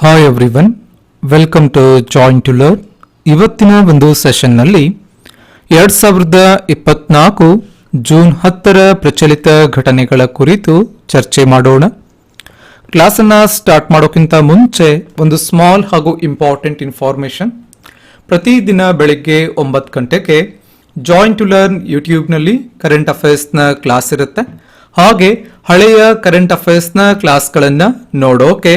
Hi everyone welcome to join to learn ಇವತ್ತಿನ ಒಂದು ಸೆಷನ್ನಲ್ಲಿ ಎರಡು ಸಾವಿರದ ಇಪ್ಪತ್ನಾಲ್ಕು ಜೂನ್ ಹತ್ತರ ಪ್ರಚಲಿತ ಘಟನೆಗಳ ಕುರಿತು ಚರ್ಚೆ ಮಾಡೋಣ. ಕ್ಲಾಸನ್ನು ಸ್ಟಾರ್ಟ್ ಮಾಡೋಕ್ಕಿಂತ ಮುಂಚೆ ಒಂದು ಸ್ಮಾಲ್ ಹಾಗೂ ಇಂಪಾರ್ಟೆಂಟ್ ಇನ್ಫಾರ್ಮೇಷನ್ ಪ್ರತಿದಿನ ಬೆಳಗ್ಗೆ ಒಂಬತ್ತು ಗಂಟೆಗೆ ಜಾಯಿಂಟ್ ಟು ಲರ್ನ್ ಯೂಟ್ಯೂಬ್ನಲ್ಲಿ ಕರೆಂಟ್ ಅಫೇರ್ಸ್ನ ಕ್ಲಾಸ್ ಇರುತ್ತೆ. ಹಾಗೆ ಹಳೆಯ ಕರೆಂಟ್ ಅಫೇರ್ಸ್ನ ಕ್ಲಾಸ್ಗಳನ್ನು ನೋಡೋಕೆ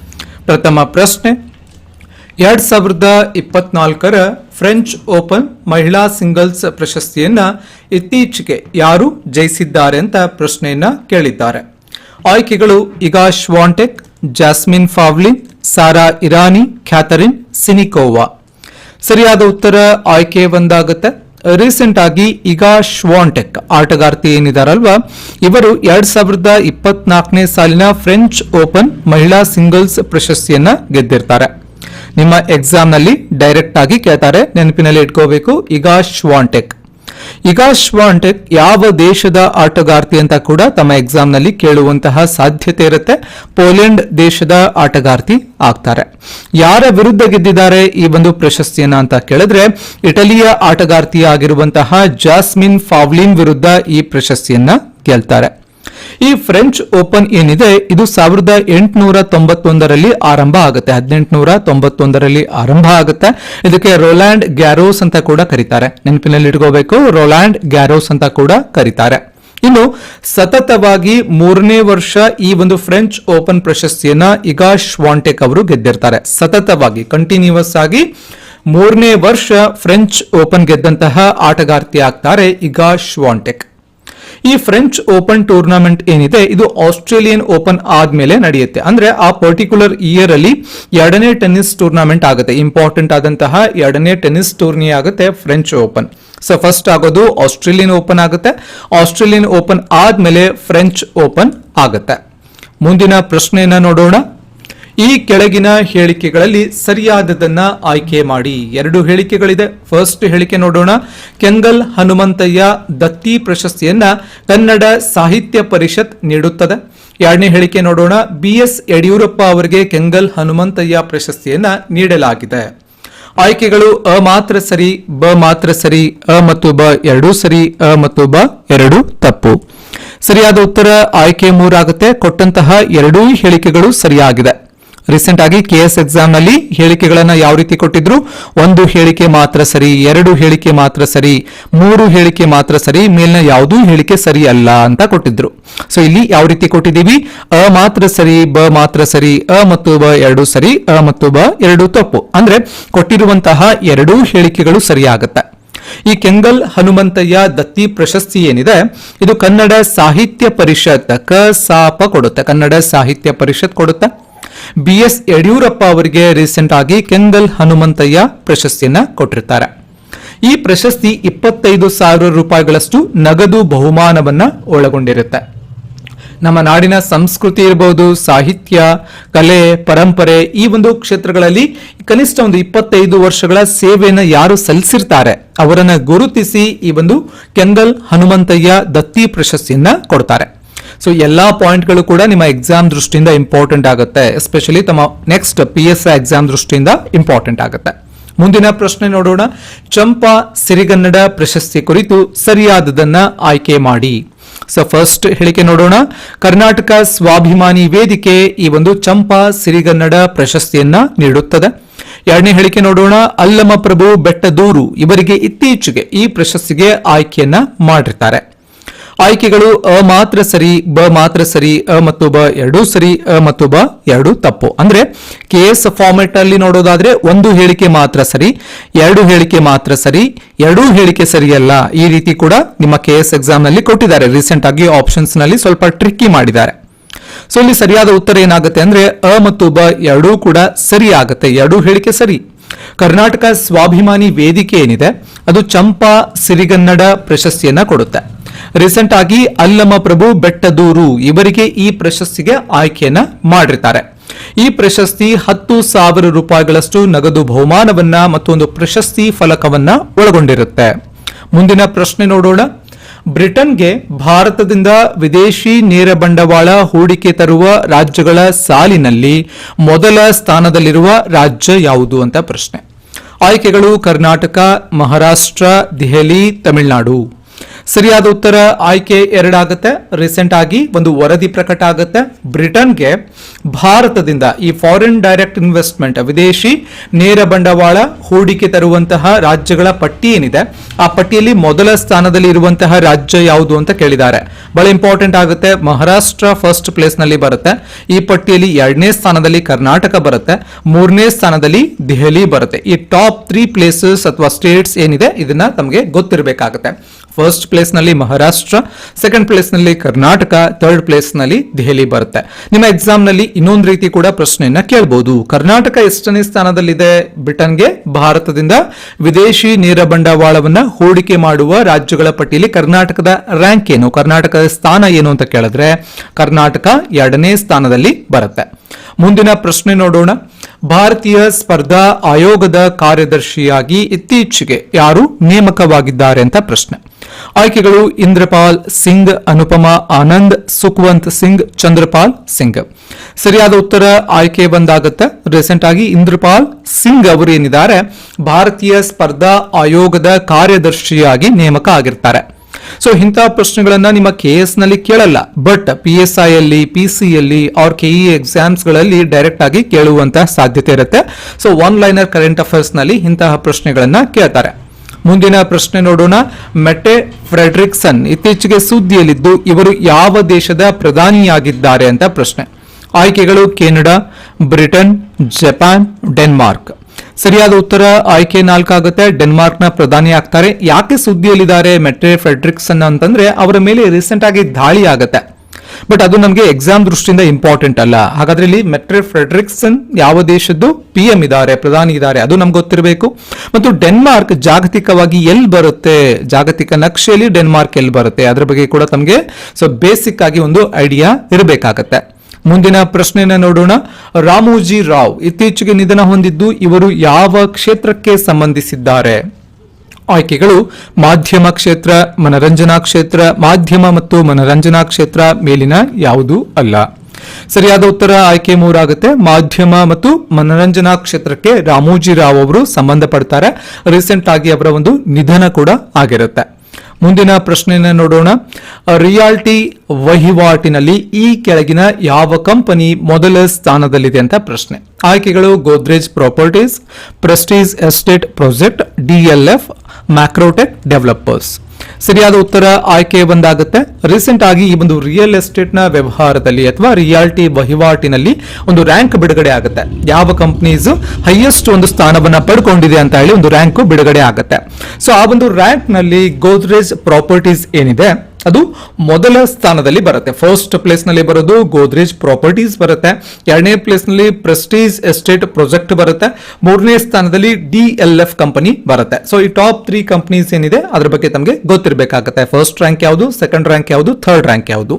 ಪ್ರಥಮ ಪ್ರಶ್ನೆ. ಎರಡ್ ಸಾವಿರದ ಇಪ್ಪತ್ನಾಲ್ಕರ ಫ್ರೆಂಚ್ ಓಪನ್ ಮಹಿಳಾ ಸಿಂಗಲ್ಸ್ ಪ್ರಶಸ್ತಿಯನ್ನ ಇತ್ತೀಚೆಗೆ ಯಾರು ಜಯಿಸಿದ್ದಾರೆ ಅಂತ ಪ್ರಶ್ನೆಯನ್ನ ಕೇಳಿದ್ದಾರೆ. ಆಯ್ಕೆಗಳು Iga Swiatek, Jasmine Paolini Sara Errani Katerina Siniakova. ಸರಿಯಾದ ಉತ್ತರ ಆಯ್ಕೆ ಒಂದಾಗುತ್ತೆ. ರೀಸೆಂಟ್ ಆಗಿ ಈಗ ಶ್ವಾಂಟೆಕ್ ಆಟಗಾರ್ತಿ ಏನಿದಾರಲ್ವಾ? ಇವರು ಎರಡ್ ಸಾವಿರದ ಇಪ್ಪತ್ನಾಲ್ಕನೇ ಸಾಲಿನ ಫ್ರೆಂಚ್ ಓಪನ್ ಮಹಿಳಾ ಸಿಂಗಲ್ಸ್ ಪ್ರಶಸ್ತಿಯನ್ನ ಗೆದ್ದಿರ್ತಾರೆ. ನಿಮ್ಮ ಎಕ್ಸಾಮ್ನಲ್ಲಿ ಡೈರೆಕ್ಟ್ ಆಗಿ ಕೇಳ್ತಾರೆ. ನೆನಪಿನಲ್ಲಿ ಇಟ್ಕೋಬೇಕು. ಈಗ ಶ್ವಾಂಟೆಕ್ ಈಗ ಶ್ವಾಂಟೆಕ್ ಯಾವ ದೇಶದ ಆಟಗಾರ್ತಿ ಅಂತ ಕೂಡ ತಮ್ಮ ಎಕ್ಸಾಮ್ನಲ್ಲಿ ಕೇಳುವಂತಹ ಸಾಧ್ಯತೆ ಇರುತ್ತೆ. ಪೋಲೆಂಡ್ ದೇಶದ ಆಟಗಾರ್ತಿ ಆಗ್ತಾರೆ. ಯಾರ ವಿರುದ್ಧ ಗೆದ್ದಿದ್ದಾರೆ ಈ ಒಂದು ಪ್ರಶಸ್ತಿಯನ್ನ ಅಂತ ಕೇಳಿದ್ರೆ, ಇಟಲಿಯ ಆಟಗಾರ್ತಿ ಆಗಿರುವಂತಹ ಜಾಸ್ಮಿನ್ ಫಾವ್ಲಿನ್ ವಿರುದ್ಧ ಈ ಪ್ರಶಸ್ತಿಯನ್ನ ಗೆಲ್ತಾರೆ. ಈ ಫ್ರೆಂಚ್ ಓಪನ್ ಏನಿದೆ, ಇದು ಸಾವಿರದ ಎಂಟುನೂರ ತೊಂಬತ್ತೊಂದರಲ್ಲಿ ಆರಂಭ ಆಗುತ್ತೆ. ಹದಿನೆಂಟುನೂರ ತೊಂಬತ್ತೊಂದರಲ್ಲಿ ಆರಂಭ ಆಗುತ್ತೆ. ಇದಕ್ಕೆ ರೋಲ್ಯಾಂಡ್ ಗ್ಯಾರೋಸ್ ಅಂತ ಕೂಡ ಕರೀತಾರೆ. ನೆನಪಿನಲ್ಲಿ ಇಟ್ಕೋಬೇಕು ರೋಲ್ಯಾಂಡ್ ಗ್ಯಾರೋಸ್ ಅಂತ ಕೂಡ ಕರೀತಾರೆ. ಇನ್ನು ಸತತವಾಗಿ ಮೂರನೇ ವರ್ಷ ಈ ಒಂದು ಫ್ರೆಂಚ್ ಓಪನ್ ಪ್ರಶಸ್ತಿಯನ್ನ ಈಗ ಶ್ವಾಂಟೆಕ್ ಅವರು ಗೆದ್ದಿರ್ತಾರೆ. ಸತತವಾಗಿ ಕಂಟಿನ್ಯೂಸ್ ಆಗಿ ಮೂರನೇ ವರ್ಷ ಫ್ರೆಂಚ್ ಓಪನ್ ಗೆದ್ದಂತಹ ಆಟಗಾರ್ತಿ ಆಗ್ತಾರೆ ಈಗ ಶ್ವಾಂಟೆಕ್. ಈ ಫ್ರೆಂಚ್ ಓಪನ್ ಟೂರ್ನಮೆಂಟ್ ಏನಿದೆ, ಇದು ಆಸ್ಟ್ರೇಲಿಯನ್ ಓಪನ್ ಆದ್ಮೇಲೆ ನಡೆಯುತ್ತೆ. ಅಂದ್ರೆ ಆ ಪರ್ಟಿಕ್ಯುಲರ್ ಇಯರ್ ಅಲ್ಲಿ ಎರಡನೇ ಟೆನ್ನಿಸ್ ಟೂರ್ನಮೆಂಟ್ ಆಗುತ್ತೆ. ಇಂಪಾರ್ಟೆಂಟ್ ಆದಂತಹ ಎರಡನೇ ಟೆನ್ನಿಸ್ ಟೂರ್ನಿ ಆಗುತ್ತೆ ಫ್ರೆಂಚ್ ಓಪನ್. ಸೊ ಫಸ್ಟ್ ಆಗೋದು ಆಸ್ಟ್ರೇಲಿಯನ್ ಓಪನ್ ಆಗುತ್ತೆ. ಆಸ್ಟ್ರೇಲಿಯನ್ ಓಪನ್ ಆದ್ಮೇಲೆ ಫ್ರೆಂಚ್ ಓಪನ್ ಆಗುತ್ತೆ. ಮುಂದಿನ ಪ್ರಶ್ನೆಯನ್ನ ನೋಡೋಣ. ಈ ಕೆಳಗಿನ ಹೇಳಿಕೆಗಳಲ್ಲಿ ಸರಿಯಾದದನ್ನ ಆಯ್ಕೆ ಮಾಡಿ. ಎರಡು ಹೇಳಿಕೆಗಳಿದೆ. ಫಸ್ಟ್ ಹೇಳಿಕೆ ನೋಡೋಣ. ಕೆಂಗಲ್ ಹನುಮಂತಯ್ಯ ದತ್ತಿ ಪ್ರಶಸ್ತಿಯನ್ನ ಕನ್ನಡ ಸಾಹಿತ್ಯ ಪರಿಷತ್ ನೀಡುತ್ತದೆ. ಎರಡನೇ ಹೇಳಿಕೆ ನೋಡೋಣ. ಬಿ ಎಸ್ ಯಡಿಯೂರಪ್ಪ ಅವರಿಗೆ ಕೆಂಗಲ್ ಹನುಮಂತಯ್ಯ ಪ್ರಶಸ್ತಿಯನ್ನ ನೀಡಲಾಗಿದೆ. ಆಯ್ಕೆಗಳು ಅ ಮಾತ್ರ ಸರಿ, ಬ ಮಾತ್ರ ಸರಿ, ಅ ಮತ್ತು ಬ ಎರಡೂ ಸರಿ, ಅ ಮತ್ತು ಬ ಎರಡು ತಪ್ಪು. ಸರಿಯಾದ ಉತ್ತರ ಆಯ್ಕೆ ಮೂರಾಗುತ್ತೆ. ಕೊಟ್ಟಂತಹ ಎರಡೂ ಹೇಳಿಕೆಗಳು ಸರಿಯಾಗಿದೆ. ರೀಸೆಂಟ್ ಆಗಿ ಕೆ ಎಸ್ ಎಕ್ಸಾಮ್ನಲ್ಲಿ ಹೇಳಿಕೆಗಳನ್ನ ಯಾವ ರೀತಿ ಕೊಟ್ಟಿದ್ರು? ಒಂದು ಹೇಳಿಕೆ ಮಾತ್ರ ಸರಿ, ಎರಡು ಹೇಳಿಕೆ ಮಾತ್ರ ಸರಿ, ಮೂರು ಹೇಳಿಕೆ ಮಾತ್ರ ಸರಿ, ಮೇಲಿನ ಯಾವುದೂ ಹೇಳಿಕೆ ಸರಿ ಅಲ್ಲ ಅಂತ ಕೊಟ್ಟಿದ್ರು. ಸೊ ಇಲ್ಲಿ ಯಾವ ರೀತಿ ಕೊಟ್ಟಿದ್ದೀವಿ? ಅ ಮಾತ್ರ ಸರಿ, ಬ ಮಾತ್ರ ಸರಿ, ಅ ಮತ್ತು ಬ ಎರಡು ಸರಿ, ಅ ಮತ್ತು ಬ ಎರಡು ತಪ್ಪು. ಅಂದ್ರೆ ಕೊಟ್ಟಿರುವಂತಹ ಎರಡೂ ಹೇಳಿಕೆಗಳು ಸರಿಯಾಗುತ್ತೆ. ಈ ಕೆಂಗಲ್ ಹನುಮಂತಯ್ಯ ದತ್ತಿ ಪ್ರಶಸ್ತಿ ಏನಿದೆ? ಇದು ಕನ್ನಡ ಸಾಹಿತ್ಯ ಪರಿಷತ್ ಕ ಸಾಪ ಕೊಡುತ್ತೆ. ಕನ್ನಡ ಸಾಹಿತ್ಯ ಪರಿಷತ್ ಕೊಡುತ್ತೆ. ಬಿ ಎಸ್ ಯಡಿಯೂರಪ್ಪ ಅವರಿಗೆ ರೀಸೆಂಟ್ ಆಗಿ ಕೆಂಗಲ್ ಹನುಮಂತಯ್ಯ ಪ್ರಶಸ್ತಿಯನ್ನ ಕೊಟ್ಟಿರ್ತಾರೆ. ಈ ಪ್ರಶಸ್ತಿ ಇಪ್ಪತ್ತೈದು ಸಾವಿರ ರೂಪಾಯಿಗಳಷ್ಟು ನಗದು ಬಹುಮಾನವನ್ನ ಒಳಗೊಂಡಿರುತ್ತೆ. ನಮ್ಮ ನಾಡಿನ ಸಂಸ್ಕೃತಿ ಇರಬಹುದು ಸಾಹಿತ್ಯ, ಕಲೆ, ಪರಂಪರೆ ಈ ಒಂದು ಕ್ಷೇತ್ರಗಳಲ್ಲಿ ಕನಿಷ್ಠ ಒಂದು ಇಪ್ಪತ್ತೈದು ವರ್ಷಗಳ ಸೇವೆಯನ್ನು ಯಾರು ಸಲ್ಲಿಸಿರ್ತಾರೆ ಅವರನ್ನು ಗುರುತಿಸಿ ಈ ಒಂದು ಕೆಂಗಲ್ ಹನುಮಂತಯ್ಯ ದತ್ತಿ ಪ್ರಶಸ್ತಿಯನ್ನ ಕೊಡ್ತಾರೆ. ಸೊ ಎಲ್ಲಾ ಪಾಯಿಂಟ್ಗಳು ಕೂಡ ನಿಮ್ಮ ಎಕ್ಸಾಮ್ ದೃಷ್ಟಿಯಿಂದ ಇಂಪಾರ್ಟೆಂಟ್ ಆಗುತ್ತೆ. ಎಸ್ಪೆಷಲಿ ತಮ್ಮ ನೆಕ್ಸ್ಟ್ ಪಿ ಎಸ್ ಎಕ್ಸಾಮ್ ದೃಷ್ಟಿಯಿಂದ ಇಂಪಾರ್ಟೆಂಟ್ ಆಗುತ್ತೆ. ಮುಂದಿನ ಪ್ರಶ್ನೆ ನೋಡೋಣ. ಚಂಪಾ, ಸಿರಿಗನ್ನಡ ಪ್ರಶಸ್ತಿ ಕುರಿತು ಸರಿಯಾದದನ್ನ ಆಯ್ಕೆ ಮಾಡಿ. ಸೊ ಫಸ್ಟ್ ಹೇಳಿಕೆ ನೋಡೋಣ. ಕರ್ನಾಟಕ ಸ್ವಾಭಿಮಾನಿ ವೇದಿಕೆ ಈ ಒಂದು ಚಂಪಾ, ಸಿರಿಗನ್ನಡ ಪ್ರಶಸ್ತಿಯನ್ನ ನೀಡುತ್ತದೆ. ಎರಡನೇ ಹೇಳಿಕೆ ನೋಡೋಣ. ಅಲ್ಲಮ ಪ್ರಭು ಬೆಟ್ಟದೂರು ಇವರಿಗೆ ಇತ್ತೀಚೆಗೆ ಈ ಪ್ರಶಸ್ತಿಗೆ ಆಯ್ಕೆಯನ್ನ ಮಾಡಿರ್ತಾರೆ. ಆಯ್ಕೆಗಳು ಅ ಮಾತ್ರ ಸರಿ, ಬ ಮಾತ್ರ ಸರಿ, ಅ ಮತ್ತು ಬ ಎರಡೂ ಸರಿ, ಅ ಮತ್ತು ಬ ಎರಡು ತಪ್ಪು. ಅಂದ್ರೆ ಕೆ ಎಸ್ ಫಾರ್ಮೆಟ್ ಅಲ್ಲಿ ನೋಡೋದಾದ್ರೆ ಒಂದು ಹೇಳಿಕೆ ಮಾತ್ರ ಸರಿ, ಎರಡು ಹೇಳಿಕೆ ಮಾತ್ರ ಸರಿ, ಎರಡೂ ಹೇಳಿಕೆ ಸರಿಯಲ್ಲ. ಈ ರೀತಿ ಕೂಡ ನಿಮ್ಮ ಕೆ ಎಸ್ ಎಕ್ಸಾಮ್ನಲ್ಲಿ ಕೊಟ್ಟಿದ್ದಾರೆ. ರೀಸೆಂಟ್ ಆಗಿ ಆಪ್ಷನ್ಸ್ನಲ್ಲಿ ಸ್ವಲ್ಪ ಟ್ರಿಕ್ಕಿ ಮಾಡಿದ್ದಾರೆ. ಸೊ ಇಲ್ಲಿ ಸರಿಯಾದ ಉತ್ತರ ಏನಾಗುತ್ತೆ ಅಂದ್ರೆ ಅ ಮತ್ತು ಬ ಎರಡೂ ಕೂಡ ಸರಿ ಆಗುತ್ತೆ. ಎರಡೂ ಹೇಳಿಕೆ ಸರಿ. ಕರ್ನಾಟಕ ಸ್ವಾಭಿಮಾನಿ ವೇದಿಕೆ ಏನಿದೆ, ಅದು ಚಂಪಾ ಸಿರಿಗನ್ನಡ ಪ್ರಶಸ್ತಿಯನ್ನ ಕೊಡುತ್ತೆ. ರೀಸೆಂಟ್ ಆಗಿ ಅಲ್ಲಮ ಪ್ರಭು ಬೆಟ್ಟದೂರು ಇವರಿಗೆ ಈ ಪ್ರಶಸ್ತಿಗೆ ಆಯ್ಕೆಯನ್ನ ಮಾಡಿರ್ತಾರೆ. ಈ ಪ್ರಶಸ್ತಿ ಹತ್ತು ಸಾವಿರ ರೂಪಾಯಿಗಳಷ್ಟು ನಗದು ಬಹುಮಾನವನ್ನ ಮತ್ತು ಒಂದು ಪ್ರಶಸ್ತಿ ಫಲಕವನ್ನ ಒಳಗೊಂಡಿರುತ್ತೆ. ಮುಂದಿನ ಪ್ರಶ್ನೆ ನೋಡೋಣ. ಬ್ರಿಟನ್ಗೆ ಭಾರತದಿಂದ ವಿದೇಶಿ ನೇರ ಬಂಡವಾಳ ಹೂಡಿಕೆ ತರುವ ರಾಜ್ಯಗಳ ಸಾಲಿನಲ್ಲಿ ಮೊದಲ ಸ್ಥಾನದಲ್ಲಿರುವ ರಾಜ್ಯ ಯಾವುದು ಅಂತ ಪ್ರಶ್ನೆ. ಆಯ್ಕೆಗಳು ಕರ್ನಾಟಕ, ಮಹಾರಾಷ್ಟ್ರ, ದೆಹಲಿ, ತಮಿಳುನಾಡು. ಸರಿಯಾದ ಉತ್ತರ ಆಯ್ಕೆ ಎರಡಾಗುತ್ತೆ. ರೀಸೆಂಟ್ ಆಗಿ ಒಂದು ವರದಿ ಪ್ರಕಟ ಆಗುತ್ತೆ. ಬ್ರಿಟನ್ಗೆ ಭಾರತದಿಂದ ಈ ಫಾರಿನ್ ಡೈರೆಕ್ಟ್ ಇನ್ವೆಸ್ಟ್ಮೆಂಟ್ ವಿದೇಶಿ ನೇರ ಬಂಡವಾಳ ಹೂಡಿಕೆ ತರುವಂತಹ ರಾಜ್ಯಗಳ ಪಟ್ಟಿ ಏನಿದೆ, ಆ ಪಟ್ಟಿಯಲ್ಲಿ ಮೊದಲ ಸ್ಥಾನದಲ್ಲಿ ಇರುವಂತಹ ರಾಜ್ಯ ಯಾವುದು ಅಂತ ಕೇಳಿದ್ದಾರೆ. ಬಹಳ ಇಂಪಾರ್ಟೆಂಟ್ ಆಗುತ್ತೆ. ಮಹಾರಾಷ್ಟ್ರ ಫಸ್ಟ್ ಪ್ಲೇಸ್ನಲ್ಲಿ ಬರುತ್ತೆ. ಈ ಪಟ್ಟಿಯಲ್ಲಿ ಎರಡನೇ ಸ್ಥಾನದಲ್ಲಿ ಕರ್ನಾಟಕ ಬರುತ್ತೆ. ಮೂರನೇ ಸ್ಥಾನದಲ್ಲಿ ದೆಹಲಿ ಬರುತ್ತೆ. ಈ ಟಾಪ್ ತ್ರೀ ಪ್ಲೇಸಸ್ ಅಥವಾ ಸ್ಟೇಟ್ಸ್ ಏನಿದೆ, ಇದನ್ನ ತಮಗೆ ಗೊತ್ತಿರಬೇಕಾಗುತ್ತೆ. ಫಸ್ಟ್ ಪ್ಲೇಸ್ನಲ್ಲಿ ಮಹಾರಾಷ್ಟ್ರ ಸೆಕೆಂಡ್ ಪ್ಲೇಸ್ನಲ್ಲಿ ಕರ್ನಾಟಕ ಥರ್ಡ್ ಪ್ಲೇಸ್ನಲ್ಲಿ ದೆಹಲಿ ಬರುತ್ತೆ. ನಿಮ್ಮ ಎಕ್ಸಾಮ್ನಲ್ಲಿ ಇನ್ನೊಂದು ರೀತಿ ಕೂಡ ಪ್ರಶ್ನೆಯನ್ನ ಕೇಳಬಹುದು ಕರ್ನಾಟಕ ಎಷ್ಟನೇ ಸ್ಥಾನದಲ್ಲಿದೆ ಬ್ರಿಟನ್ಗೆ? ಭಾರತದಿಂದ ವಿದೇಶಿ ನೇರ ಬಂಡವಾಳವನ್ನ ಹೂಡಿಕೆ ಮಾಡುವ ರಾಜ್ಯಗಳ ಪಟ್ಟಿಯಲ್ಲಿ ಕರ್ನಾಟಕದ ರ್ಯಾಂಕ್ ಏನು? ಕರ್ನಾಟಕದ ಸ್ಥಾನ ಏನು ಅಂತ ಕೇಳಿದ್ರೆ ಕರ್ನಾಟಕ ಎರಡನೇ ಸ್ಥಾನದಲ್ಲಿ ಬರುತ್ತೆ. ಮುಂದಿನ ಪ್ರಶ್ನೆ ನೋಡೋಣ. ಭಾರತೀಯ ಸ್ಪರ್ಧಾ ಆಯೋಗದ ಕಾರ್ಯದರ್ಶಿಯಾಗಿ ಇತ್ತೀಚೆಗೆ ಯಾರು ನೇಮಕವಾಗಿದ್ದಾರೆ ಅಂತ ಪ್ರಶ್ನೆ. ಆಯ್ಕೆಗಳು ಇಂದ್ರಪಾಲ್ ಸಿಂಗ್, ಅನುಪಮಾ ಆನಂದ್, ಸುಖವಂತ್ ಸಿಂಗ್, ಚಂದ್ರಪಾಲ್ ಸಿಂಗ್. ಸರಿಯಾದ ಉತ್ತರ ಆಯ್ಕೆ ಬಂದಾಗುತ್ತೆ. ರೀಸೆಂಟ್ ಆಗಿ ಇಂದ್ರಪಾಲ್ ಸಿಂಗ್ ಅವರು ಏನಿದ್ದಾರೆ ಭಾರತೀಯ ಸ್ಪರ್ಧಾ ಆಯೋಗದ ಕಾರ್ಯದರ್ಶಿಯಾಗಿ ನೇಮಕ ಆಗಿರ್ತಾರೆ. ಸೊ ಇಂತಹ ಪ್ರಶ್ನೆಗಳನ್ನ ನಿಮ್ಮ ಕೆ ಎಸ್ನಲ್ಲಿ ಕೇಳಲ್ಲ. ಬಟ್ ಪಿ ಎಸ್ ಐ ಅಲ್ಲಿ ಪಿ ಸಿ ಅಲ್ಲಿ ಆರ್ ಕೆ ಎಕ್ಸಾಮ್ಸ್ಗಳಲ್ಲಿ ಡೈರೆಕ್ಟ್ ಆಗಿ ಕೇಳುವಂತಹ ಸಾಧ್ಯತೆ ಇರುತ್ತೆ. ಸೊ ಒನ್ ಲೈನರ್ ಕರೆಂಟ್ ಅಫೇರ್ಸ್ನಲ್ಲಿ ಇಂತಹ ಪ್ರಶ್ನೆಗಳನ್ನ ಕೇಳ್ತಾರೆ. ಮುಂದಿನ ಪ್ರಶ್ನೆ ನೋಡೋಣ. ಮೆಟೆ ಫ್ರೆಡ್ರಿಕ್ಸನ್ ಇತ್ತೀಚೆಗೆ ಸುದ್ದಿಯಲ್ಲಿದ್ದು, ಇವರು ಯಾವ ದೇಶದ ಪ್ರಧಾನಿಯಾಗಿದ್ದಾರೆ ಅಂತ ಪ್ರಶ್ನೆ. ಆಯ್ಕೆಗಳು ಕೆನಡಾ, ಬ್ರಿಟನ್, ಜಪಾನ್, ಡೆನ್ಮಾರ್ಕ್. ಸರಿಯಾದ ಉತ್ತರ ಆಯ್ಕೆ ನಾಲ್ಕಾಗುತ್ತೆ. ಡೆನ್ಮಾರ್ಕ್ನ ಪ್ರಧಾನಿ ಆಗ್ತಾರೆ. ಯಾಕೆ ಸುದ್ದಿಯಲ್ಲಿದ್ದಾರೆ ಮೆಟ್ರೆ ಫ್ರೆಡ್ರಿಕ್ಸನ್ ಅಂತಂದ್ರೆ ಅವರ ಮೇಲೆ ರೀಸೆಂಟ್ ಆಗಿ ದಾಳಿ ಆಗುತ್ತೆ. ಬಟ್ ಅದು ನಮಗೆ ಎಕ್ಸಾಮ್ ದೃಷ್ಟಿಯಿಂದ ಇಂಪಾರ್ಟೆಂಟ್ ಅಲ್ಲ. ಹಾಗಾದ್ರೆ ಇಲ್ಲಿ ಮೆಟ್ರೆ ಫ್ರೆಡ್ರಿಕ್ಸನ್ ಯಾವ ದೇಶದ್ದು ಪಿ ಎಂ ಇದ್ದಾರೆ, ಪ್ರಧಾನಿ ಇದ್ದಾರೆ, ಅದು ನಮ್ಗೆ ಗೊತ್ತಿರಬೇಕು. ಮತ್ತು ಡೆನ್ಮಾರ್ಕ್ ಜಾಗತಿಕವಾಗಿ ಎಲ್ಲಿ ಬರುತ್ತೆ? ಜಾಗತಿಕ ನಕ್ಷೆಯಲ್ಲಿ ಡೆನ್ಮಾರ್ಕ್ ಎಲ್ಲಿ ಬರುತ್ತೆ? ಅದ್ರ ಬಗ್ಗೆ ಕೂಡ ತಮಗೆ ಸೊ ಬೇಸಿಕ್ ಆಗಿ ಒಂದು ಐಡಿಯಾ ಇರಬೇಕಾಗತ್ತೆ. ಮುಂದಿನ ಪ್ರಶ್ನೆಯನ್ನು ನೋಡೋಣ. ರಾಮೋಜಿ ರಾವ್ ಇತ್ತೀಚೆಗೆ ನಿಧನ ಹೊಂದಿದ್ದು ಇವರು ಯಾವ ಕ್ಷೇತ್ರಕ್ಕೆ ಸಂಬಂಧಿಸಿದ್ದಾರೆ? ಆಯ್ಕೆಗಳು ಮಾಧ್ಯಮ ಕ್ಷೇತ್ರ, ಮನರಂಜನಾ ಕ್ಷೇತ್ರ, ಮಾಧ್ಯಮ ಮತ್ತು ಮನರಂಜನಾ ಕ್ಷೇತ್ರ ಮೇಲಿನ ಯಾವುದೂ ಅಲ್ಲ. ಸರಿಯಾದ ಉತ್ತರ ಆಯ್ಕೆ ಮೂರಾಗುತ್ತೆ. ಮಾಧ್ಯಮ ಮತ್ತು ಮನರಂಜನಾ ಕ್ಷೇತ್ರಕ್ಕೆ ರಾಮೋಜಿ ರಾವ್ ಅವರು ಸಂಬಂಧಪಡ್ತಾರೆ. ರೀಸೆಂಟ್ ಆಗಿ ಅವರ ಒಂದು ನಿಧನ ಕೂಡ ಆಗಿರುತ್ತೆ. ಮುಂದಿನ ಪ್ರಶ್ನೆಯನ್ನು ನೋಡೋಣ. ರಿಯಾಲ್ಟಿ ವಹಿವಾಟಿನಲ್ಲಿ ಈ ಕೆಳಗಿನ ಯಾವ ಕಂಪನಿ ಮೊದಲ ಸ್ಥಾನದಲ್ಲಿದೆ ಅಂತ ಪ್ರಶ್ನೆ. ಆಯ್ಕೆಗಳು Godrej Properties, Prestige Estate Project DLF Macrotech Developers. ಸರಿಯಾದ ಉತ್ತರ ಆಯ್ಕೆ ಬಂದಾಗುತ್ತೆ. ರೀಸೆಂಟ್ ಆಗಿ ಈ ಒಂದು ರಿಯಲ್ ಎಸ್ಟೇಟ್ನ ವ್ಯವಹಾರದಲ್ಲಿ ಅಥವಾ ರಿಯಾಲಿಟಿ ವಹಿವಾಟಿನಲ್ಲಿ ಒಂದು ರ್ಯಾಂಕ್ ಬಿಡುಗಡೆ ಆಗುತ್ತೆ. ಯಾವ ಕಂಪನೀಸ್ ಹೈಯೆಸ್ಟ್ ಒಂದು ಸ್ಥಾನವನ್ನ ಪಡ್ಕೊಂಡಿದೆ ಅಂತ ಹೇಳಿ ಒಂದು ರ್ಯಾಂಕ್ ಬಿಡುಗಡೆ ಆಗುತ್ತೆ. ಸೊ ಆ ಒಂದು ರ್ಯಾಂಕ್ನಲ್ಲಿ ಗೋದ್ರೇಜ್ ಪ್ರಾಪರ್ಟೀಸ್ ಏನಿದೆ? ಅದು ಮೊದಲ ಸ್ಥಾನದಲ್ಲಿ ಬರುತ್ತೆ. ಫಸ್ಟ್ ಪ್ಲೇಸ್ನಲ್ಲಿ ಬರೋದು ಗೋದ್ರೇಜ್ ಪ್ರಾಪರ್ಟೀಸ್ ಬರುತ್ತೆ. ಎರಡನೇ ಪ್ಲೇಸ್ನಲ್ಲಿ ಪ್ರೆಸ್ಟೀಜ್ ಎಸ್ಟೇಟ್ ಪ್ರಾಜೆಕ್ಟ್ ಬರುತ್ತೆ. ಮೂರನೇ ಸ್ಥಾನದಲ್ಲಿ ಡಿ ಎಲ್ ಎಫ್ ಕಂಪನಿ ಬರುತ್ತೆ. ಸೊ ಈ ಟಾಪ್ ತ್ರೀ ಕಂಪನೀಸ್ ಏನಿದೆ, ಅದ್ರ ಬಗ್ಗೆ ತಮಗೆ ಗೊತ್ತಿರಬೇಕಾಗುತ್ತೆ. ಫಸ್ಟ್ ರ್ಯಾಂಕ್ ಯಾವುದು ಸೆಕೆಂಡ್ ರ್ಯಾಂಕ್ ಯಾವುದು ಥರ್ಡ್ ರ್ಯಾಂಕ್ ಯಾವುದು.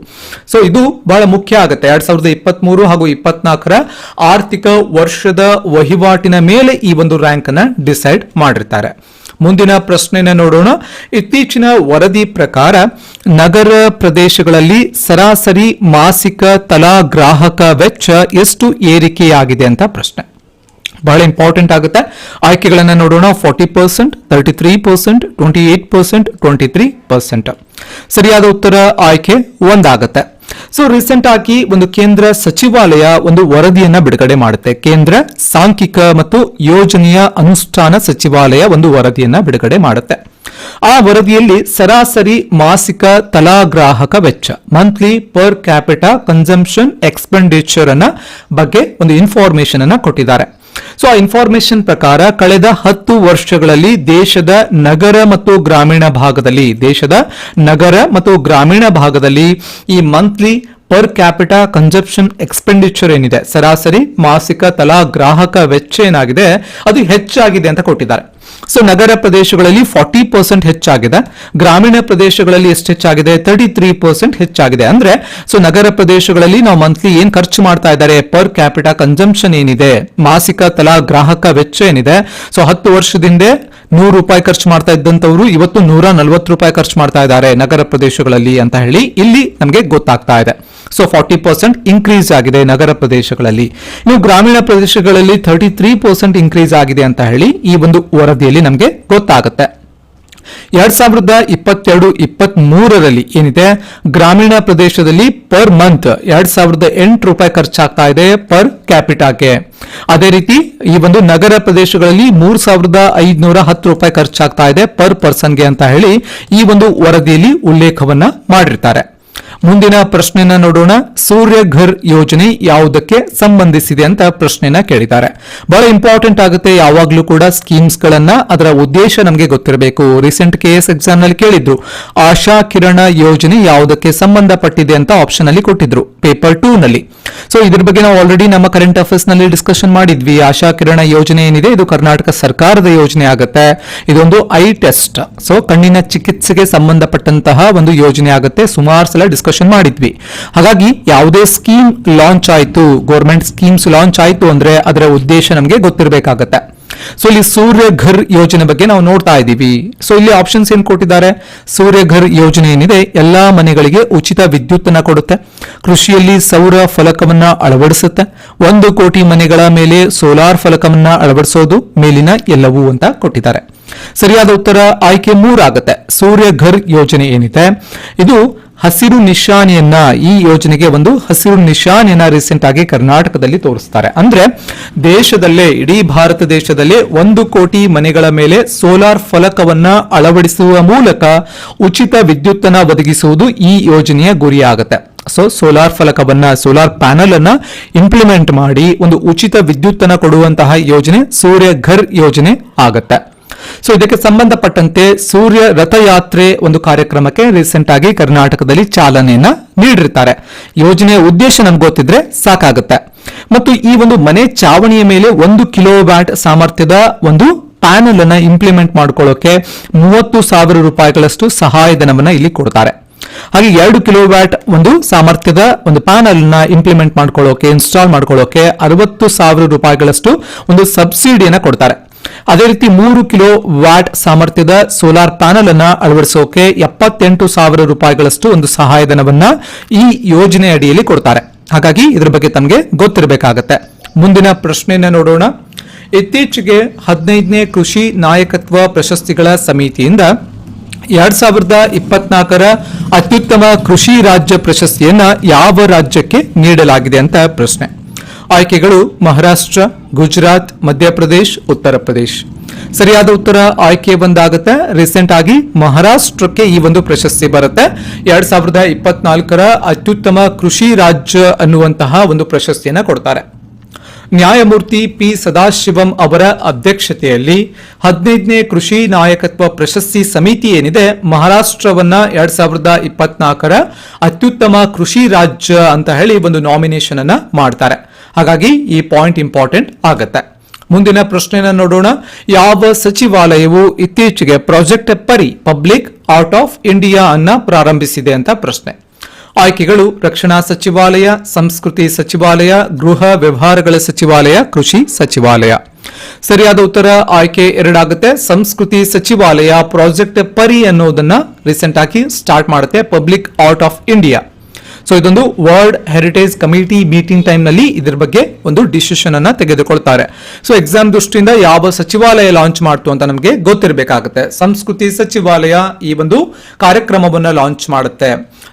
ಸೊ ಇದು ಬಹಳ ಮುಖ್ಯ ಆಗುತ್ತೆ. ಎರಡ್ ಸಾವಿರದ ಇಪ್ಪತ್ತ್ ಮೂರು ಹಾಗೂ ಇಪ್ಪತ್ನಾಲ್ಕರ ಆರ್ಥಿಕ ವರ್ಷದ ವಹಿವಾಟಿನ ಮೇಲೆ ಈ ಒಂದು ರ್ಯಾಂಕ್ ಅನ್ನ ಡಿಸೈಡ್ ಮಾಡಿರ್ತಾರೆ. ಮುಂದಿನ ಪ್ರಶ್ನೆನ ನೋಡೋಣ. ಇತ್ತೀಚಿನ ವರದಿ ಪ್ರಕಾರ ನಗರ ಪ್ರದೇಶಗಳಲ್ಲಿ ಸರಾಸರಿ ಮಾಸಿಕ ತಲಾ ಗ್ರಾಹಕ ವೆಚ್ಚ ಎಷ್ಟು ಏರಿಕೆಯಾಗಿದೆ ಅಂತ ಪ್ರಶ್ನೆ. ಬಹಳ ಇಂಪಾರ್ಟೆಂಟ್ ಆಗುತ್ತೆ. ಆಯ್ಕೆಗಳನ್ನ ನೋಡೋಣ. Forty percent, thirty three percent, twenty eight percent, twenty three percent. ಸರಿಯಾದ ಉತ್ತರ ಆಯ್ಕೆ ಒಂದಾಗುತ್ತೆ. ಸೊ ರೀಸೆಂಟ್ ಆಗಿ ಒಂದು ಕೇಂದ್ರ ಸಚಿವಾಲಯ ಒಂದು ವರದಿಯನ್ನ ಬಿಡುಗಡೆ ಮಾಡುತ್ತೆ. ಕೇಂದ್ರ ಸಾಂಖ್ಯಿಕ ಮತ್ತು ಯೋಜನೆಯ ಅನುಷ್ಠಾನ ಸಚಿವಾಲಯ ಒಂದು ವರದಿಯನ್ನ ಬಿಡುಗಡೆ ಮಾಡುತ್ತೆ. ಆ ವರದಿಯಲ್ಲಿ ಸರಾಸರಿ ಮಾಸಿಕ ತಲಾಗ್ರಾಹಕ ವೆಚ್ಚ monthly per capita consumption expenditure ಅನ್ನ ಬಗ್ಗೆ ಒಂದು ಇನ್ಫಾರ್ಮೇಶನ್ ಅನ್ನ ಕೊಟ್ಟಿದ್ದಾರೆ. ಸೊ ಆ ಇನ್ಫಾರ್ಮೇಶನ್ ಪ್ರಕಾರ ಕಳೆದ ಹತ್ತು ವರ್ಷಗಳಲ್ಲಿ ದೇಶದ ನಗರ ಮತ್ತು ಗ್ರಾಮೀಣ ಭಾಗದಲ್ಲಿ, ದೇಶದ ನಗರ ಮತ್ತು ಗ್ರಾಮೀಣ ಭಾಗದಲ್ಲಿ ಈ monthly per capita consumption expenditure ಏನಿದೆ? ಸರಾಸರಿ ಮಾಸಿಕ ತಲಾ ಗ್ರಾಹಕ ವೆಚ್ಚ ಏನಾಗಿದೆ? ಅದು ಹೆಚ್ಚಾಗಿದೆ ಅಂತ ಕೊಟ್ಟಿದ್ದಾರೆ. ಸೊ ನಗರ ಪ್ರದೇಶಗಳಲ್ಲಿ ಫಾರ್ಟಿ ಪರ್ಸೆಂಟ್ ಹೆಚ್ಚಾಗಿದೆ. ಗ್ರಾಮೀಣ ಪ್ರದೇಶಗಳಲ್ಲಿ ಎಷ್ಟು ಹೆಚ್ಚಾಗಿದೆ? ತರ್ಟಿ ತ್ರೀ ಪರ್ಸೆಂಟ್ ಹೆಚ್ಚಾಗಿದೆ. ಅಂದ್ರೆ ಸೊ ನಗರ ಪ್ರದೇಶಗಳಲ್ಲಿ ನಾವು ಮಂತ್ಲಿ ಏನ್ ಖರ್ಚು ಮಾಡ್ತಾ ಇದ್ದಾರೆ? ಪರ್ ಕ್ಯಾಪಿಟಾ ಕನ್ಸಂಪ್ಷನ್ ಏನಿದೆ? ಮಾಸಿಕ ತಲಾ ಗ್ರಾಹಕ ವೆಚ್ಚ ಏನಿದೆ? ಸೊ ಹತ್ತು ವರ್ಷದಿಂದ ನೂರು ರೂಪಾಯಿ ಖರ್ಚು ಮಾಡ್ತಾ ಇದ್ದಂತವರು ಇವತ್ತು ನೂರ ನಲ್ವತ್ತು ರೂಪಾಯಿ ಖರ್ಚು ಮಾಡ್ತಾ ಇದ್ದಾರೆ ನಗರ ಪ್ರದೇಶಗಳಲ್ಲಿ ಅಂತ ಹೇಳಿ ಇಲ್ಲಿ ನಮಗೆ ಗೊತ್ತಾಗ್ತಾ ಇದೆ. ಸೊ ಫಾರ್ಟಿ ಪರ್ಸೆಂಟ್ ಇನ್ಕ್ರೀಸ್ ಆಗಿದೆ ನಗರ ಪ್ರದೇಶಗಳಲ್ಲಿ. ನೀವು ಗ್ರಾಮೀಣ ಪ್ರದೇಶಗಳಲ್ಲಿ ಥರ್ಟಿ ತ್ರೀ ಪರ್ಸೆಂಟ್ ಇನ್ಕ್ರೀಸ್ ಆಗಿದೆ ಅಂತ ಹೇಳಿ ಈ ಒಂದು ವರದಿಯಲ್ಲಿ ನಮಗೆ ಗೊತ್ತಾಗುತ್ತೆ. ಎರಡ್ ಸಾವಿರದ ಇಪ್ಪತ್ತೆರಡು ಇಪ್ಪತ್ತ್ ಮೂರರಲ್ಲಿ ಏನಿದೆ? ಗ್ರಾಮೀಣ ಪ್ರದೇಶದಲ್ಲಿ ಪರ್ ಮಂತ್ ಎರಡ್ ಸಾವಿರದ ಎಂಟು ರೂಪಾಯಿ ಖರ್ಚಾಗ್ತಾ ಇದೆ ಪರ್ ಕ್ಯಾಪಿಟಾಗೆ ಅದೇ ರೀತಿ ಈ ಒಂದು ನಗರ ಪ್ರದೇಶಗಳಲ್ಲಿ ಮೂರ್ ಸಾವಿರದ ಐದುನೂರ ಹತ್ತು ರೂಪಾಯಿ ಖರ್ಚಾಗ್ತಾ ಇದೆ ಪರ್ ಪರ್ಸನ್ಗೆ ಅಂತ ಹೇಳಿ ಈ ಒಂದು ವರದಿಯಲ್ಲಿ ಉಲ್ಲೇಖವನ್ನ ಮಾಡಿರ್ತಾರೆ. ಮುಂದಿನ ಪ್ರಶ್ನೆನ ನೋಡೋಣ. ಸೂರ್ಯ ಘರ್ ಯೋಜನೆ ಯಾವುದಕ್ಕೆ ಸಂಬಂಧಿಸಿದೆ ಅಂತ ಪ್ರಶ್ನೆನ ಕೇಳಿದ್ದಾರೆ. ಬಹಳ ಇಂಪಾರ್ಟೆಂಟ್ ಆಗುತ್ತೆ. ಯಾವಾಗ್ಲೂ ಕೂಡ ಸ್ಕೀಮ್ಸ್ ಗಳನ್ನ ಅದರ ಉದ್ದೇಶ ನಮಗೆ ಗೊತ್ತಿರಬೇಕು. ರೀಸೆಂಟ್ ಕೆ ಎಸ್ ಎಕ್ಸಾಮ್ನಲ್ಲಿ ಕೇಳಿದ್ರು ಆಶಾ ಕಿರಣ ಯೋಜನೆ ಯಾವುದಕ್ಕೆ ಸಂಬಂಧಪಟ್ಟಿದೆ ಅಂತ ಆಪ್ಷನ್ ಅಲ್ಲಿ ಕೊಟ್ಟಿದ್ರು ಪೇಪರ್ ಟೂ ನಲ್ಲಿ. ಸೊ ಇದ್ರ ಬಗ್ಗೆ ನಾವು ಆಲ್ರೆಡಿ ನಮ್ಮ ಕರೆಂಟ್ ಅಫೇರ್ಸ್ನಲ್ಲಿ ಡಿಸ್ಕಷನ್ ಮಾಡಿದ್ವಿ. ಆಶಾ ಕಿರಣ ಯೋಜನೆ ಏನಿದೆ? ಇದು ಕರ್ನಾಟಕ ಸರ್ಕಾರದ ಯೋಜನೆ ಆಗುತ್ತೆ. ಇದೊಂದು ಐ ಟೆಸ್ಟ್ ಸೊ ಕಣ್ಣಿನ ಚಿಕಿತ್ಸೆಗೆ ಸಂಬಂಧಪಟ್ಟಂತಹ ಒಂದು ಯೋಜನೆ ಆಗುತ್ತೆ. ಸುಮಾರು ಸಲ ಡಿಸ್ಕಷನ್ ಮಾಡಿದ್ವಿ. ಹಾಗಾಗಿ ಯಾವುದೇ ಸ್ಕೀಮ್ ಲಾಂಚ್ ಆಯಿತು ಗೌರ್ಮೆಂಟ್ ಸ್ಕೀಮ್ಸ್ ಲಾಂಚ್ ಆಯಿತು ಅಂದ್ರೆ ಅದರ ಉದ್ದೇಶ ನಮಗೆ ಗೊತ್ತಿರಬೇಕಾಗತ್ತೆ. ಸೊ ಇಲ್ಲಿ ಸೂರ್ಯ ಘರ್ ಯೋಜನೆ ಬಗ್ಗೆ ನಾವು ನೋಡ್ತಾ ಇದ್ದೀವಿ. ಸೊ ಇಲ್ಲಿ ಆಪ್ಷನ್ಸ್ ಏನ್ ಕೊಟ್ಟಿದ್ದಾರೆ? ಸೂರ್ಯ ಘರ್ ಯೋಜನೆ ಏನಿದೆ? ಎಲ್ಲಾ ಮನೆಗಳಿಗೆ ಉಚಿತ ವಿದ್ಯುತ್ ಅನ್ನ ಕೊಡುತ್ತೆ. ಕೃಷಿಯಲ್ಲಿ ಸೌರ ಫಲಕವನ್ನ ಅಳವಡಿಸುತ್ತೆ. ಒಂದು ಕೋಟಿ ಮನೆಗಳ ಮೇಲೆ ಸೋಲಾರ್ ಫಲಕವನ್ನ ಅಳವಡಿಸೋದು ಮೇಲಿನ ಎಲ್ಲವೂ ಅಂತ ಕೊಟ್ಟಿದ್ದಾರೆ. ಸರಿಯಾದ ಉತ್ತರ ಆಯ್ಕೆ ಮೂರಾಗುತ್ತೆ. ಸೂರ್ಯ ಘರ್ ಯೋಜನೆ ಏನಿದೆ? ಇದು ಹಸಿರು ನಿಶಾನೆಯನ್ನ ಈ ಯೋಜನೆಗೆ ಒಂದು ಹಸಿರು ನಿಶಾನೆಯನ್ನ ರೀಸೆಂಟ್ ಆಗಿ ಕರ್ನಾಟಕದಲ್ಲಿ ತೋರಿಸ್ತಾರೆ. ಅಂದ್ರೆ ದೇಶದಲ್ಲೇ, ಇಡೀ ಭಾರತ ದೇಶದಲ್ಲೇ ಒಂದು ಕೋಟಿ ಮನೆಗಳ ಮೇಲೆ ಸೋಲಾರ್ ಫಲಕವನ್ನ ಅಳವಡಿಸುವ ಮೂಲಕ ಉಚಿತ ವಿದ್ಯುತ್ತನ್ನ ಒದಗಿಸುವುದು ಈ ಯೋಜನೆಯ ಗುರಿಯಾಗುತ್ತೆ. ಸೊ ಸೋಲಾರ್ ಫಲಕವನ್ನ, ಸೋಲಾರ್ ಪ್ಯಾನಲ್ ಅನ್ನ ಇಂಪ್ಲಿಮೆಂಟ್ ಮಾಡಿ ಒಂದು ಉಚಿತ ವಿದ್ಯುತ್ತನ್ನ ಕೊಡುವಂತಹ ಯೋಜನೆ ಸೂರ್ಯ ಘರ್ ಯೋಜನೆ ಆಗತ್ತೆ. ಸೊ ಇದಕ್ಕೆ ಸಂಬಂಧಪಟ್ಟಂತೆ ಸೂರ್ಯ ರಥಯಾತ್ರೆ ಒಂದು ಕಾರ್ಯಕ್ರಮಕ್ಕೆ ರೀಸೆಂಟ್ ಆಗಿ ಕರ್ನಾಟಕದಲ್ಲಿ ಚಾಲನೆಯನ್ನ ನೀಡಿರ್ತಾರೆ ಯೋಜನೆಯ ಉದ್ದೇಶ ನಮ್ಗೆ ಗೊತ್ತಿದ್ರೆ ಸಾಕಾಗುತ್ತೆ. ಮತ್ತು ಈ ಒಂದು ಮನೆ ಚಾವಣಿಯ ಮೇಲೆ ಒಂದು ಕಿಲೋ ವ್ಯಾಟ್ ಸಾಮರ್ಥ್ಯದ ಒಂದು ಪ್ಯಾನಲ್ ಅನ್ನ ಇಂಪ್ಲಿಮೆಂಟ್ ಮಾಡ್ಕೊಳ್ಳೋಕೆ ಮೂವತ್ತು ಸಾವಿರ ರೂಪಾಯಿಗಳಷ್ಟು ಸಹಾಯಧನವನ್ನ ಇಲ್ಲಿ ಕೊಡ್ತಾರೆ. ಹಾಗೆ ಎರಡು ಕಿಲೋ ವ್ಯಾಟ್ ಒಂದು ಸಾಮರ್ಥ್ಯದ ಒಂದು ಪ್ಯಾನಲ್ನ ಇಂಪ್ಲಿಮೆಂಟ್ ಮಾಡ್ಕೊಳ್ಳೋಕೆ ಇನ್ಸ್ಟಾಲ್ ಮಾಡ್ಕೊಳ್ಳೋಕೆ ಅರವತ್ತು ಸಾವಿರ ರೂಪಾಯಿಗಳಷ್ಟು ಒಂದು ಸಬ್ಸಿಡಿಯನ್ನ ಕೊಡ್ತಾರೆ. ಅದೇ ರೀತಿ ಮೂರು ಕಿಲೋ ವ್ಯಾಟ್ ಸಾಮರ್ಥ್ಯದ ಸೋಲಾರ್ ಪ್ಯಾನಲ್ ಅನ್ನು ಅಳವಡಿಸೋಕೆ ಎಪ್ಪತ್ತೆಂಟು ಸಾವಿರ ರೂಪಾಯಿಗಳಷ್ಟು ಒಂದು ಸಹಾಯಧನವನ್ನ ಈ ಯೋಜನೆ ಅಡಿಯಲ್ಲಿ ಕೊಡ್ತಾರೆ. ಹಾಗಾಗಿ ಇದರ ಬಗ್ಗೆ ತಮಗೆ ಗೊತ್ತಿರಬೇಕಾಗತ್ತೆ. ಮುಂದಿನ ಪ್ರಶ್ನೆಯನ್ನ ನೋಡೋಣ. ಇತ್ತೀಚೆಗೆ ಹದಿನೈದನೇ ಕೃಷಿ ನಾಯಕತ್ವ ಪ್ರಶಸ್ತಿಗಳ ಸಮಿತಿಯಿಂದ ಎರಡ್ ಸಾವಿರದ ಇಪ್ಪತ್ನಾಲ್ಕರ ಅತ್ಯುತ್ತಮ ಕೃಷಿ ರಾಜ್ಯ ಪ್ರಶಸ್ತಿಯನ್ನ ಯಾವ ರಾಜ್ಯಕ್ಕೆ ನೀಡಲಾಗಿದೆ ಅಂತ ಪ್ರಶ್ನೆ. ಆಯ್ಕೆಗಳು ಮಹಾರಾಷ್ಟ್ರ, ಗುಜರಾತ್, ಮಧ್ಯಪ್ರದೇಶ, ಉತ್ತರ ಪ್ರದೇಶ. ಸರಿಯಾದ ಉತ್ತರ ಆಯ್ಕೆ ಬಂದಾಗುತ್ತೆ. ರೀಸೆಂಟ್ ಆಗಿ ಮಹಾರಾಷ್ಟ್ರಕ್ಕೆ ಈ ಒಂದು ಪ್ರಶಸ್ತಿ ಬರುತ್ತೆ. ಎರಡ್ ಸಾವಿರದ ಇಪ್ಪತ್ನಾಲ್ಕರ ಅತ್ಯುತ್ತಮ ಕೃಷಿ ರಾಜ್ಯ ಅನ್ನುವಂತಹ ಒಂದು ಪ್ರಶಸ್ತಿಯನ್ನ ಕೊಡ್ತಾರೆ. ನ್ಯಾಯಮೂರ್ತಿ ಪಿ ಸದಾಶಿವಂ ಅವರ ಅಧ್ಯಕ್ಷತೆಯಲ್ಲಿ ಹದಿನೈದನೇ ಕೃಷಿ ನಾಯಕತ್ವ ಪ್ರಶಸ್ತಿ ಸಮಿತಿ ಏನಿದೆ, ಮಹಾರಾಷ್ಟ್ರವನ್ನ ಎರಡ್ ಸಾವಿರದ ಇಪ್ಪತ್ನಾಲ್ಕರ ಅತ್ಯುತ್ತಮ ಕೃಷಿ ರಾಜ್ಯ ಅಂತ ಹೇಳಿ ಒಂದು ನಾಮಿನೇಷನ್ ಅನ್ನ ಮಾಡ್ತಾರೆ. ಹಾಗಾಗಿ ಈ ಪಾಯಿಂಟ್ ಇಂಪಾರ್ಟೆಂಟ್ ಆಗುತ್ತೆ. ಮುಂದಿನ ಪ್ರಶ್ನೆನ ನೋಡೋಣ. ಯಾವ ಸಚಿವಾಲಯವು ಇತ್ತೀಚೆಗೆ ಪ್ರಾಜೆಕ್ಟ್ ಪರಿ ಪಬ್ಲಿಕ್ ಔಟ್ ಆಫ್ ಇಂಡಿಯಾ ಅನ್ನ ಪ್ರಾರಂಭಿಸಿದೆ ಅಂತ ಪ್ರಶ್ನೆ. ಆಯ್ಕೆಗಳು, ರಕ್ಷಣಾ ಸಚಿವಾಲಯ, ಸಂಸ್ಕೃತಿ ಸಚಿವಾಲಯ, ಗೃಹ ವ್ಯವಹಾರಗಳ ಸಚಿವಾಲಯ, ಕೃಷಿ ಸಚಿವಾಲಯ. ಸರಿಯಾದ ಉತ್ತರ, ಆಯ್ಕೆ ಎರಡಾಗುತ್ತೆ. ಸಂಸ್ಕೃತಿ ಸಚಿವಾಲಯ ಪ್ರಾಜೆಕ್ಟ್ ಪರಿ ಅನ್ನೋದನ್ನ ರೀಸೆಂಟ್ ಆಗಿ ಸ್ಟಾರ್ಟ್ ಮಾಡುತ್ತೆ public out of India so ಇದೊಂದು ವರ್ಲ್ಡ್ ಹೆರಿಟೇಜ್ ಕಮಿಟಿ ಮೀಟಿಂಗ್ ಟೈಮ್ನಲ್ಲಿ ಇದ್ರ ಬಗ್ಗೆ ಒಂದು ಡಿಸಿಷನ್ ಅನ್ನ ತೆಗೆದುಕೊಳ್ತಾರೆ. ಸೊ ಎಕ್ಸಾಮ್ ದೃಷ್ಟಿಯಿಂದ ಯಾವ ಸಚಿವಾಲಯ ಲಾಂಚ್ ಮಾಡ್ತು ಅಂತ ನಮಗೆ ಗೊತ್ತಿರಬೇಕಾಗುತ್ತೆ. ಸಂಸ್ಕೃತಿ ಸಚಿವಾಲಯ ಈ ಒಂದು ಕಾರ್ಯಕ್ರಮವನ್ನ ಲಾಂಚ್ ಮಾಡುತ್ತೆ.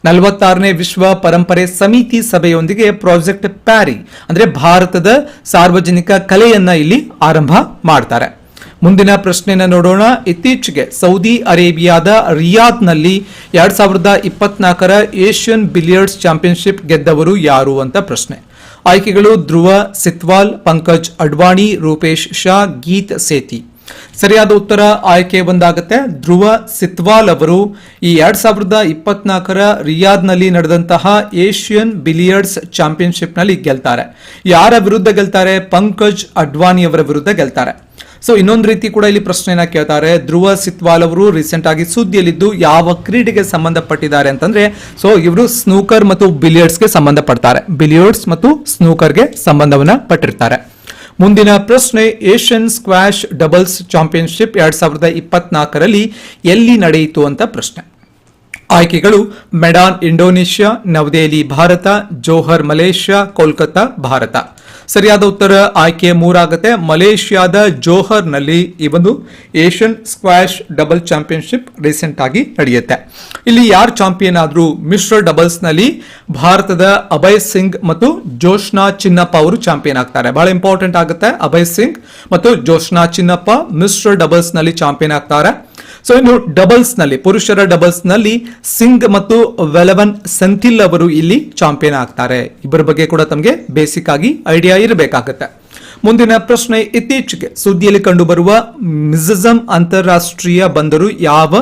ನಲವತ್ತಾರನೇ ವಿಶ್ವ ಪರಂಪರೆ ಸಮಿತಿ ಸಭೆಯೊಂದಿಗೆ ಪ್ರಾಜೆಕ್ಟ್ ಪ್ಯಾರಿ ಅಂದ್ರೆ ಭಾರತದ ಸಾರ್ವಜನಿಕ ಕಲೆಯನ್ನ ಇಲ್ಲಿ ಆರಂಭ ಮಾಡ್ತಾರೆ. ಮುಂದಿನ ಪ್ರಶ್ನೆಯನ್ನು ನೋಡೋಣ. ಇತ್ತೀಚೆಗೆ ಸೌದಿ ಅರೇಬಿಯಾದ ರಿಯಾದ್ನಲ್ಲಿ ಎರಡ್ ಸಾವಿರದ ಇಪ್ಪತ್ನಾಲ್ಕರ ಏಷ್ಯನ್ ಬಿಲಿಯರ್ಡ್ಸ್ ಚಾಂಪಿಯನ್ಶಿಪ್ ಗೆದ್ದವರು ಯಾರು ಅಂತ ಪ್ರಶ್ನೆ. ಆಯ್ಕೆಗಳು ಧ್ರುವ, ಸಿತ್ವಾಲ್, ಪಂಕಜ್, ಅಡ್ವಾಣಿ, ರೂಪೇಶ್ ಶಾ, ಗೀತ್ ಸೇತಿ. ಸರಿಯಾದ ಉತ್ತರ ಆಯ್ಕೆ ಒಂದಾಗುತ್ತೆ. ಧ್ರುವ, ಸಿತ್ವಾಲ್ ಅವರು ಈ ಎರಡ್ ಸಾವಿರದ ಇಪ್ಪತ್ನಾಲ್ಕರ ರಿಯಾದ್ನಲ್ಲಿ ನಡೆದಂತಹ ಏಷ್ಯನ್ ಬಿಲಿಯರ್ಡ್ಸ್ ಚಾಂಪಿಯನ್ಶಿಪ್ನಲ್ಲಿ ಗೆಲ್ತಾರೆ. ಯಾರ ವಿರುದ್ಧ ಗೆಲ್ತಾರೆ? ಪಂಕಜ್ ಅಡ್ವಾಣಿ ಅವರ ವಿರುದ್ಧ ಗೆಲ್ತಾರೆ. ಸೊ ಇನ್ನೊಂದು ರೀತಿ ಕೂಡ ಇಲ್ಲಿ ಪ್ರಶ್ನೆಯನ್ನ ಕೇಳ್ತಾರೆ. ಧ್ರುವ ಸಿತ್ವಾಲ್ ಅವರು ರೀಸೆಂಟ್ ಆಗಿ ಸುದ್ದಿಯಲ್ಲಿದ್ದು ಯಾವ ಕ್ರೀಡೆಗೆ ಸಂಬಂಧಪಟ್ಟಿದ್ದಾರೆ ಅಂತಂದ್ರೆ ಸೊ ಇವರು ಸ್ನೂಕರ್ ಮತ್ತು ಬಿಲಿಯರ್ಡ್ಸ್ಗೆ ಸಂಬಂಧಪಡ್ತಾರೆ. ಬಿಲಿಯರ್ಡ್ಸ್ ಮತ್ತು ಸ್ನೂಕರ್ಗೆ ಸಂಬಂಧವನ್ನ ಪಟ್ಟಿರ್ತಾರೆ. ಮುಂದಿನ ಪ್ರಶ್ನೆ ಏಷ್ಯನ್ ಸ್ಕ್ವಾಶ್ ಡಬಲ್ಸ್ ಚಾಂಪಿಯನ್ಶಿಪ್ ಎರಡ್ ಸಾವಿರದ ಇಪ್ಪತ್ನಾಲ್ಕರಲ್ಲಿ ಎಲ್ಲಿ ನಡೆಯಿತು ಅಂತ ಪ್ರಶ್ನೆ. ಆಯ್ಕೆಗಳು Medan Indonesia Navadehali Bharat Johor Malaysia Kolkata Bharat. ಸರಿಯಾದ ಉತ್ತರ ಆಯ್ಕೆ ಮೂರಾಗುತ್ತೆ. ಮಲೇಷ್ಯಾದ ಜೋಹರ್ನಲ್ಲಿ ಈ ಒಂದು Asian squash double championship recent ಆಗಿ ನಡೆಯುತ್ತೆ. ಇಲ್ಲಿ ಯಾರು ಚಾಂಪಿಯನ್ ಆದರೂ ಮಿಶ್ರ ಡಬಲ್ಸ್ನಲ್ಲಿ ಭಾರತದ ಅಭಯ್ ಸಿಂಗ್ ಮತ್ತು ಜೋಶ್ನಾ ಚಿನ್ನಪ್ಪ ಅವರು ಚಾಂಪಿಯನ್ ಆಗ್ತಾರೆ. ಬಹಳ ಇಂಪಾರ್ಟೆಂಟ್ ಆಗುತ್ತೆ ಅಭಯ್ ಸಿಂಗ್ ಮತ್ತು ಜೋಶ್ನಾ ಚಿನ್ನಪ್ಪ ಮಿಶ್ರ ಡಬಲ್ಸ್ನಲ್ಲಿ ಚಾಂಪಿಯನ್ ಆಗ್ತಾರೆ. ಸೊ ಇನ್ನು ಡಬಲ್ಸ್ನಲ್ಲಿ, ಪುರುಷರ ಡಬಲ್ಸ್ನಲ್ಲಿ ಸಿಂಗ್ ಮತ್ತು ವೆಲವನ್ ಸೆಂಥಿಲ್ ಅವರು ಇಲ್ಲಿ ಚಾಂಪಿಯನ್ ಆಗ್ತಾರೆ. ಇಬ್ಬರ ಬಗ್ಗೆ ಕೂಡ ತಮಗೆ ಬೇಸಿಕ್ ಆಗಿ ಐಡಿಯಾ ಇರಬೇಕಾಗತ್ತೆ. ಮುಂದಿನ ಪ್ರಶ್ನೆ ಇತ್ತೀಚೆಗೆ ಸುದ್ದಿಯಲ್ಲಿ ಕಂಡುಬರುವ ಮಿಜಜಮ್ ಅಂತಾರಾಷ್ಟ್ರೀಯ ಬಂದರು ಯಾವ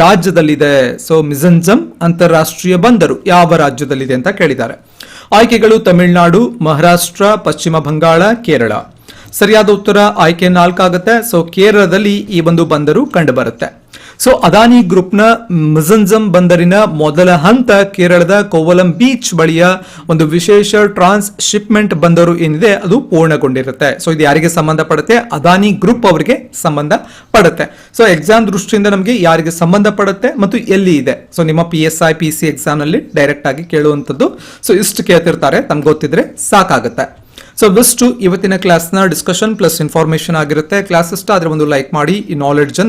ರಾಜ್ಯದಲ್ಲಿದೆ? ಸೊ ಮಿಜಂಜಮ್ ಅಂತಾರಾಷ್ಟ್ರೀಯ ಬಂದರು ಯಾವ ರಾಜ್ಯದಲ್ಲಿದೆ ಅಂತ ಕೇಳಿದ್ದಾರೆ. ಆಯ್ಕೆಗಳು ತಮಿಳುನಾಡು, ಮಹಾರಾಷ್ಟ್ರ, ಪಶ್ಚಿಮ ಬಂಗಾಳ, ಕೇರಳ. ಸರಿಯಾದ ಉತ್ತರ ಆಯ್ಕೆ ನಾಲ್ಕಾಗುತ್ತೆ. ಸೊ ಕೇರಳದಲ್ಲಿ ಈ ಒಂದು ಬಂದರು ಕಂಡು ಬರುತ್ತೆ ಸೊ ಅದಾನಿ ಗ್ರೂಪ್ನ ಮಿಜಂಜಮ್ ಬಂದರಿನ ಮೊದಲ ಹಂತ ಕೇರಳದ ಕೋವಲಂ ಬೀಚ್ ಬಳಿಯ ಒಂದು ವಿಶೇಷ ಟ್ರಾನ್ಸ್ ಶಿಪ್ಮೆಂಟ್ ಬಂದರು ಏನಿದೆ, ಅದು ಪೂರ್ಣಗೊಂಡಿರುತ್ತೆ. ಸೊ ಇದು ಯಾರಿಗೆ ಸಂಬಂಧಪಡುತ್ತೆ ಅದಾನಿ ಗ್ರೂಪ್ ಅವರಿಗೆ ಸಂಬಂಧ ಪಡುತ್ತೆ. ಸೊ ಎಕ್ಸಾಮ್ ದೃಷ್ಟಿಯಿಂದ ನಮಗೆ ಯಾರಿಗೆ ಸಂಬಂಧ ಪಡುತ್ತೆ ಮತ್ತು ಎಲ್ಲಿ ಇದೆ? ಸೊ ನಿಮ್ಮ P S I P C ಎಕ್ಸಾಮ್ನಲ್ಲಿ direct ಆಗಿ ಕೇಳುವಂಥದ್ದು. ಸೊ ಇಷ್ಟು ಕೇಳ್ತಿರ್ತಾರೆ. ತಮ್ಗೆ ಗೊತ್ತಿದ್ರೆ ಸಾಕಾಗುತ್ತೆ. ಸೊ ಬೆಸ್ಟ್ ಇವತ್ತಿನ ಕ್ಲಾಸ್ನ ಡಿಸ್ಕಷನ್ ಪ್ಲಸ್ ಇನ್ಫಾರ್ಮೇಶನ್ ಆಗಿರುತ್ತೆ. ಕ್ಲಾಸ್ ಇಷ್ಟ ಆದರೆ ಒಂದು ಲೈಕ್ ಮಾಡಿ, ಈ ನಾಲೆಡ್ಜ್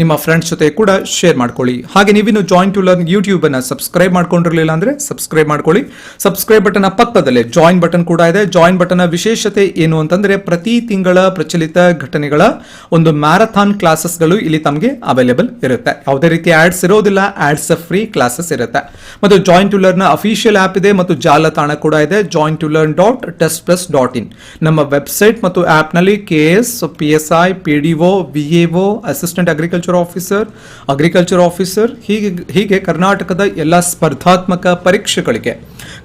ನಿಮ್ಮ ಫ್ರೆಂಡ್ಸ್ ಜೊತೆ ಕೂಡ ಶೇರ್ ಮಾಡ್ಕೊಳ್ಳಿ. ಹಾಗೆ ನೀವಿನ್ನು ಜಾಯಿನ್ ಟು ಲರ್ನ್ ಯೂಟ್ಯೂಬ್ ಅನ್ನ ಸಬ್ಸ್ಕ್ರೈಬ್ ಮಾಡ್ಕೊಂಡಿರಲಿಲ್ಲ ಅಂದ್ರೆ ಸಬ್ಸ್ಕ್ರೈಬ್ ಮಾಡ್ಕೊಳ್ಳಿ. ಸಬ್ಸ್ಕ್ರೈಬ್ ಬಟನ್ ಪಕ್ಕದಲ್ಲೇ ಜಾಯಿನ್ ಬಟನ್ ಕೂಡ ಇದೆ. ಜಾಯಿನ್ ಬಟನ್ ವಿಶೇಷತೆ ಏನು ಅಂತಂದ್ರೆ ಪ್ರತಿ ತಿಂಗಳ ಪ್ರಚಲಿತ ಘಟನೆಗಳ ಒಂದು ಮ್ಯಾರಥಾನ್ ಕ್ಲಾಸಸ್ಗಳು ಇಲ್ಲಿ ತಮಗೆ ಅವೈಲೇಬಲ್ ಇರುತ್ತೆ. ಯಾವುದೇ ರೀತಿ ಆಡ್ಸ್ ಇರೋದಿಲ್ಲ ಆಡ್ಸ್ ಫ್ರೀ ಕ್ಲಾಸಸ್ ಇರುತ್ತೆ. ಮತ್ತು join to learn official app ಇದೆ ಮತ್ತು ಜಾಲತಾಣ ಕೂಡ ಇದೆ. Join to learn dot test plus dot in ನಮ್ಮ ವೆಬ್ಸೈಟ್ ಮತ್ತು ಆ್ಯಪ್ನಲ್ಲಿ K S P S I P D O V A O assistant agriculture officer agriculture officer ಹೀಗೆ ಹೀಗೆ ಕರ್ನಾಟಕದ ಎಲ್ಲ ಸ್ಪರ್ಧಾತ್ಮಕ ಪರೀಕ್ಷೆಗಳಿಗೆ.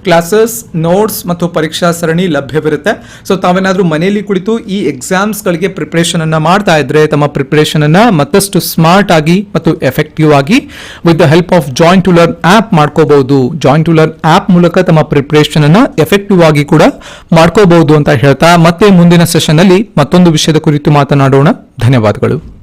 ಕ್ಲಾಸಸ್ ನೋಟ್ಸ್ ಮತ್ತು ಪರೀಕ್ಷಾ ಸರಣಿ ಲಭ್ಯವಿರುತ್ತೆ. ಸೊ ತಾವೇನಾದರೂ ಮನೆಯಲ್ಲಿ ಕುಳಿತು ಈ ಎಕ್ಸಾಮ್ಸ್ಗಳಿಗೆ ಪ್ರಿಪ್ರೇಷನ್ ಅನ್ನು ಮಾಡ್ತಾ ಇದ್ರೆ, ತಮ್ಮ ಪ್ರಿಪ್ರೇಷನ್ ಅನ್ನು ಮತ್ತಷ್ಟು ಸ್ಮಾರ್ಟ್ ಆಗಿ ಮತ್ತು ಎಫೆಕ್ಟಿವ್ ಆಗಿ with the help of join to learn app ಮಾಡ್ಕೋಬಹುದು. ಜಾಯಿಂಟ್ ಟು ಲರ್ನ್ ಆಪ್ ಮೂಲಕ ತಮ್ಮ ಪ್ರಿಪ್ರೇಷನ್ ಅನ್ನು ಎಫೆಕ್ಟಿವ್ ಆಗಿ ಕೂಡ ಮಾಡ್ಕೋಬಹುದು ಅಂತ ಹೇಳ್ತಾ ಮತ್ತೆ ಮುಂದಿನ ಸೆಷನ್ ಅಲ್ಲಿ ಮತ್ತೊಂದು ವಿಷಯದ ಕುರಿತು ಮಾತನಾಡೋಣ. ಧನ್ಯವಾದಗಳು.